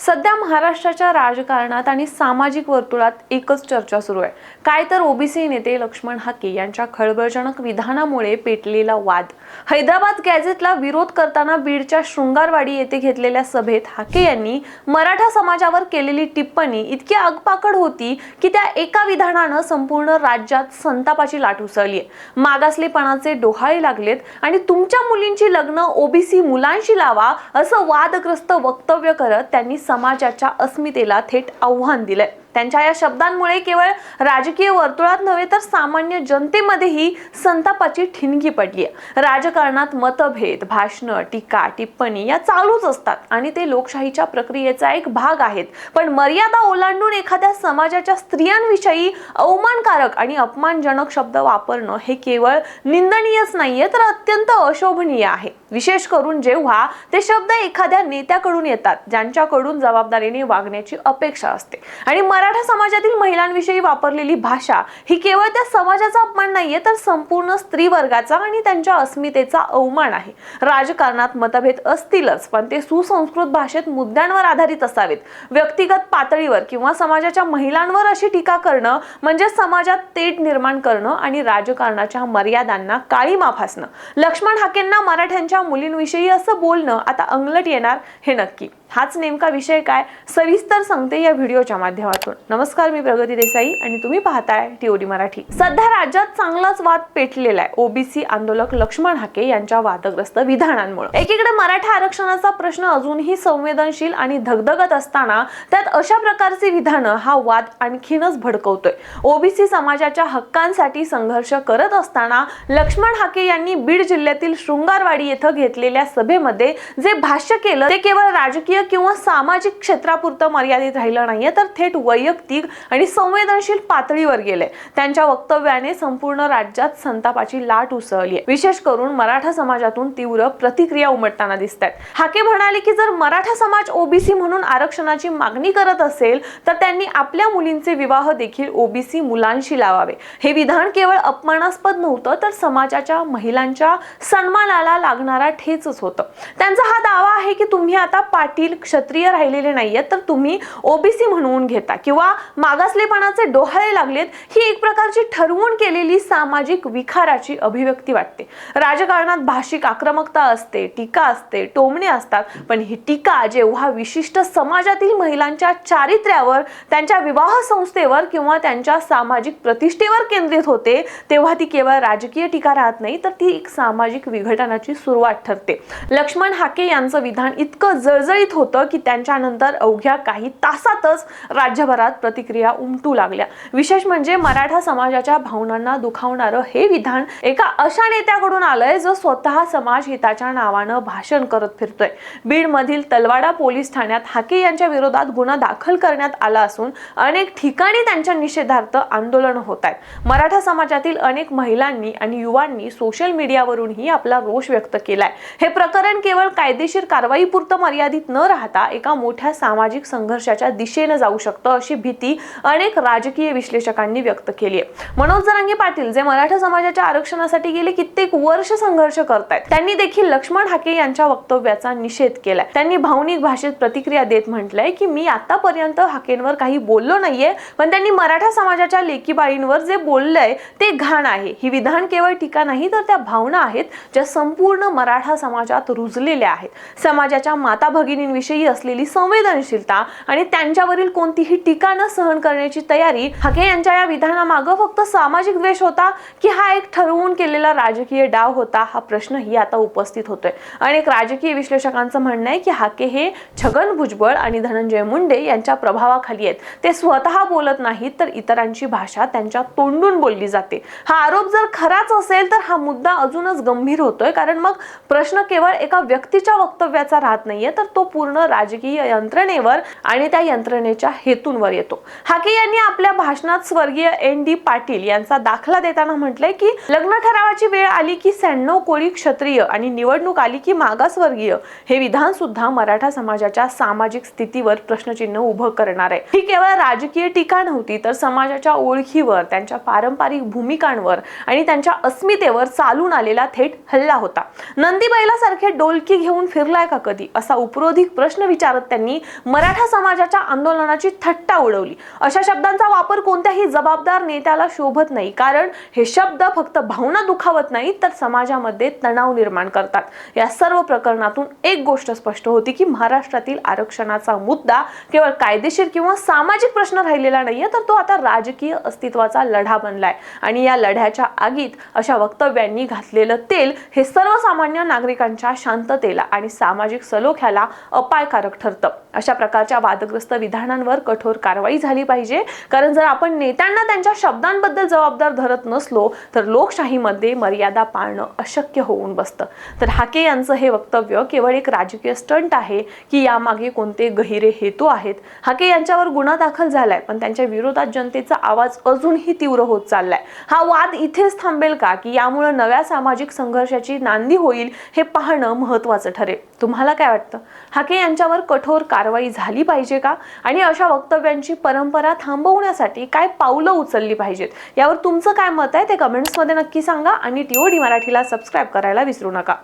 सध्या महाराष्ट्राच्या राजकारणात आणि सामाजिक वर्तुळात एकच चर्चा सुरू आहे. काय तर ओबीसी नेते लक्ष्मण हाके यांच्या खळबळजनक विधानामुळे पेटलेला वाद. हैदराबाद गॅझेटला विरोध करताना बीडच्या शृंगारवाडी येथे घेतलेल्या सभेत हाके यांनी मराठा समाजावर केलेली टिप्पणी इतकी आगपाकड होती की त्या एका विधानानं संपूर्ण राज्यात संतापाची लाट उसळली आहे. मागासलेपणाचे डोहाळे लागलेत आणि तुमच्या मुलींची लग्न ओबीसी मुलांशी लावा असं वादग्रस्त वक्तव्य करत त्यांनी समाजाच्या अस्मितेला थेट आव्हान दिलंय. त्यांच्या या शब्दांमुळे केवळ राजकीय वर्तुळात नव्हे तर सामान्य जनतेमध्येही संतापाची ठिणगी पडली आहे राजकारणात मतभेद भाषणं टीका टिप्पणी या चालूच असतात आणि ते लोकशाहीच्या प्रक्रियेचा एक भाग आहेत. पण मर्यादा ओलांडून एखाद्या समाजाच्या स्त्रियांविषयी अवमानकारक आणि अपमानजनक शब्द वापरणं हे केवळ निंदनीयच नाहीये तर अत्यंत अशोभनीय आहे. विशेष करून जेव्हा ते शब्द एखाद्या नेत्याकडून येतात ज्यांच्याकडून जबाबदारीने वागण्याची अपेक्षा असते. आणि मराठा समाजातील महिलांविषयी वापरलेली भाषा ही केवळ त्या समाजाचा अपमान नाहीये तर संपूर्ण स्त्री वर्गाचा आणि त्यांच्या अस्मितेचा अवमान आहे. राजकारणात मतभेद असतीलच पण ते सुसंस्कृत भाषेत मुद्द्यांवर आधारित असावेत. व्यक्तिगत पातळीवर किंवा समाजाच्या महिलांवर अशी टीका करणं म्हणजे समाजात तेट निर्माण करणं आणि राजकारणाच्या मर्यादांना काळीमा फासणं. लक्ष्मण हाकेंना मराठ्यांच्या मुलींविषयी असं बोलणं आता अंगलट येणार हे नक्की. हाच नेमका विषय काय? सविस्तर सांगते या व्हिडिओच्या माध्यमातून. नमस्कार मी प्रगती देसाई आणि तुम्ही पाहताय टीओडी मराठी. सध्या राज्यात चांगलाच वाद पेटलेला आहे ओबीसी आंदोलक लक्ष्मण हाके यांच्या वादग्रस्त विधानांमुळे. एकीकडे मराठा आरक्षणाचा प्रश्न अजूनही संवेदनशील आणि धगधगत असताना त्यात अशा प्रकारची विधानं हा वाद आणखीनच भडकवतोय. ओबीसी समाजाच्या हक्कांसाठी संघर्ष करत असताना लक्ष्मण हाके यांनी बीड जिल्ह्यातील शृंगारवाडी येथे घेतलेल्या सभेमध्ये जे भाष्य केलं ते केवळ राजकीय किंवा सामाजिक क्षेत्रापुरतं मर्यादित राहिलं नाहीये तर थेट वैयक्तिक आणि संवेदनशील पातळीवर गेले. त्यांच्या वक्तव्याने संपूर्ण राज्यात संतापाची लाट उसळली विशेष करून मराठा समाजातून तीव्र प्रतिक्रिया उमटताना दिसत आहेत हाके म्हणाले की जर मराठा समाज ओबीसी म्हणून आरक्षणाची मागणी करत असेल तर त्यांनी आपल्या मुलींचे विवाह देखील ओबीसी मुलांशी लावावे. हे विधान केवळ अपमानास्पद नव्हतं तर समाजाच्या महिलांच्या सन्मानाला लागणारा ठेचच होतं. त्यांचा हा दावा आहे की तुम्ही आता पाटील क्षत्रिय राहिलेले नाहीयेत तर तुम्ही ओबीसी म्हणवून घेता किंवा मागासलेपणाचे डोहाळे लागलेत ही एक प्रकारची ठरवून केलेली सामाजिक विखाराची अभिव्यक्ती वाटते. राजकारणात भाषिक आक्रमकता असते टीका असते टोमणे असतात पण ही टीका जेव्हा विशिष्ट समाजातील महिलांच्या चारित्र्यावर त्यांच्या विवाह संस्थेवर किंवा त्यांच्या सामाजिक प्रतिष्ठेवर केंद्रित होते तेव्हा ती केवळ राजकीय टीका राहत नाही तर ती एक सामाजिक विघटनाची सुरुवात ठरते. लक्ष्मण हाके यांचं विधान इतकं जळजळीत होतं की त्यांच्यानंतर अवघ्या काही तासातच राज्यभरात प्रतिक्रिया उमटू लागल्या. विशेष म्हणजे मराठा समाजाच्या भावनांना दुखावणारं हे विधान एका अशा नेत्याकडून आलंय जो स्वतः समाज हिताच्या नावानं भाषण करत फिरतोय. बीडमधील तलवाडा पोलीस ठाण्यात हाके यांच्या विरोधात गुन्हा दाखल करण्यात आला असून अनेक ठिकाणी त्यांच्या निषेधार्थ आंदोलन होत आहेत. मराठा समाजातील अनेक महिलांनी आणि युवांनी सोशल मीडियावरूनही आपला रोष व्यक्त केलाय. हे प्रकरण केवळ कायदेशीर कारवाईपुरतं मर्यादित न राहता एका मोठ्या सामाजिक संघर्षाच्या दिशेनं जाऊ शकतं अशी भीती अनेक राजकीय विश्लेषकांनी व्यक्त केली आहे. मनोज जरांगे पाटील जे मराठा समाजाच्या आरक्षणासाठी गेले कित्येक वर्ष संघर्ष करतायत. त्यांनी देखील लक्ष्मण हाके यांच्या वक्तव्याचा निषेध केलाय. त्यांनी भावनिक भाषेत प्रतिक्रिया देत म्हटलंय की मी आतापर्यंत हाकेंवर काही बोललो नाहीये पण त्यांनी मराठा समाजाच्या लेकीबाळींवर जे बोललंय ते घाण आहे. ही विधान केवळ टीका नाही तर त्या भावना आहेत ज्या संपूर्ण मराठा समाजात रुजलेल्या आहेत. समाजाच्या माता भगिनी भगिनींविषयी असलेली संवेदनशीलता आणि त्यांच्यावरील कोणतीही टीका न सहन करण्याची तयारी हाके यांच्या या विधानामागं फक्त सामाजिक द्वेष होता की हा एक ठरवून केलेला राजकीय डाव होता? हा प्रश्नही आता उपस्थित होतोय. अनेक राजकीय विश्लेषकांचं म्हणणं आहे की हाके हे छगन भुजबळ आणि धनंजय मुंडे यांच्या प्रभावाखाली आहेत. ते स्वतः बोलत नाहीत तर इतरांची भाषा त्यांच्या तोंडून बोलली जाते. हा आरोप जर खराच असेल तर हा मुद्दा अजूनच गंभीर होतोय कारण मग प्रश्न केवळ एका व्यक्तीच्या वक्तव्याचा राहत नाहीये तर तो पूर्ण राजकीय यंत्रणेवर आणि त्या यंत्रणेच्या हेतूंवर येतो. हाके यांनी आपल्या भाषणात स्वर्गीय एन डी पाटील यांचा दाखला देताना म्हटलंय की लग्न ठरावाची वेळ आली की शहाण्णव कोळी क्षत्रिय आणि निवडणूक आली की मागासवर्गीय हे विधान सुद्धा मराठा समाजाच्या सामाजिक स्थितीवर प्रश्नचिन्ह उभं करणार आहे. ही केवळ राजकीय टीका नव्हती तर समाजाच्या ओळखीवर त्यांच्या पारंपरिक भूमिकांवर आणि त्यांच्या अस्मितेवर चालून आलेला थेट हल्ला होता. नंदी सारखे डोलकी घेऊन फिरलाय का कधी? असा उपरोधिक प्रश्न विचारत त्यांनी मराठा समाजाच्या आंदोलनाची थट्टा उडवली. अशा शब्दांचा वापर कोणत्याही जबाबदार नेत्याला शोभत नाही. कारण हे शब्द फक्त भावना दुखावत नाहीत तर समाजामध्ये तणाव निर्माण करतात. या सर्व प्रकरणातून एक गोष्ट स्पष्ट होती की महाराष्ट्रातील आरक्षणाचा मुद्दा केवळ कायदेशीर किंवा सामाजिक प्रश्न राहिलेला नाहीये तर तो आता राजकीय अस्तित्वाचा लढा बनलाय. आणि या लढ्याच्या आगीत अशा वक्तव्यांनी घातलेलं तेल हे सर्वसामान्य नागरिकांच्या शांततेला आणि सामाजिक सलोख्याला अपायकारक ठरतं. अशा प्रकारच्या वादग्रस्त विधानांवर कठोर कारवाई झाली पाहिजे. कारण जर आपण नेत्यांना त्यांच्या शब्दांबद्दल जबाबदार धरत नसलो तर लोकशाहीमध्ये मर्यादा पाळणं अशक्य होऊन बसतं. तर हाके यांचं हे वक्तव्य केवळ एक राजकीय स्टंट आहे की यामागे कोणते गहिरे हेतू आहेत? हाके यांच्यावर गुन्हा दाखल झालाय पण त्यांच्या विरोधात जनतेचा आवाज अजूनही तीव्र होत चाललाय. हा वाद इथेच थांबेल का की यामुळे नव्या सामाजिक संघर्षाची नांदी होईल हे पाहणं महत्वाचं ठरेल. तुम्हाला काय वाटतं? हाके यांच्यावर कठोर कारवाई झाली पाहिजे का? आणि अशा वक्तव्यांची परंपरा थांबवण्यासाठी काय पावलं उचलली पाहिजेत? यावर तुमचं काय मत आहे ते कमेंट्समध्ये नक्की सांगा आणि टीओडी मराठीला सबस्क्राईब करायला विसरू नका.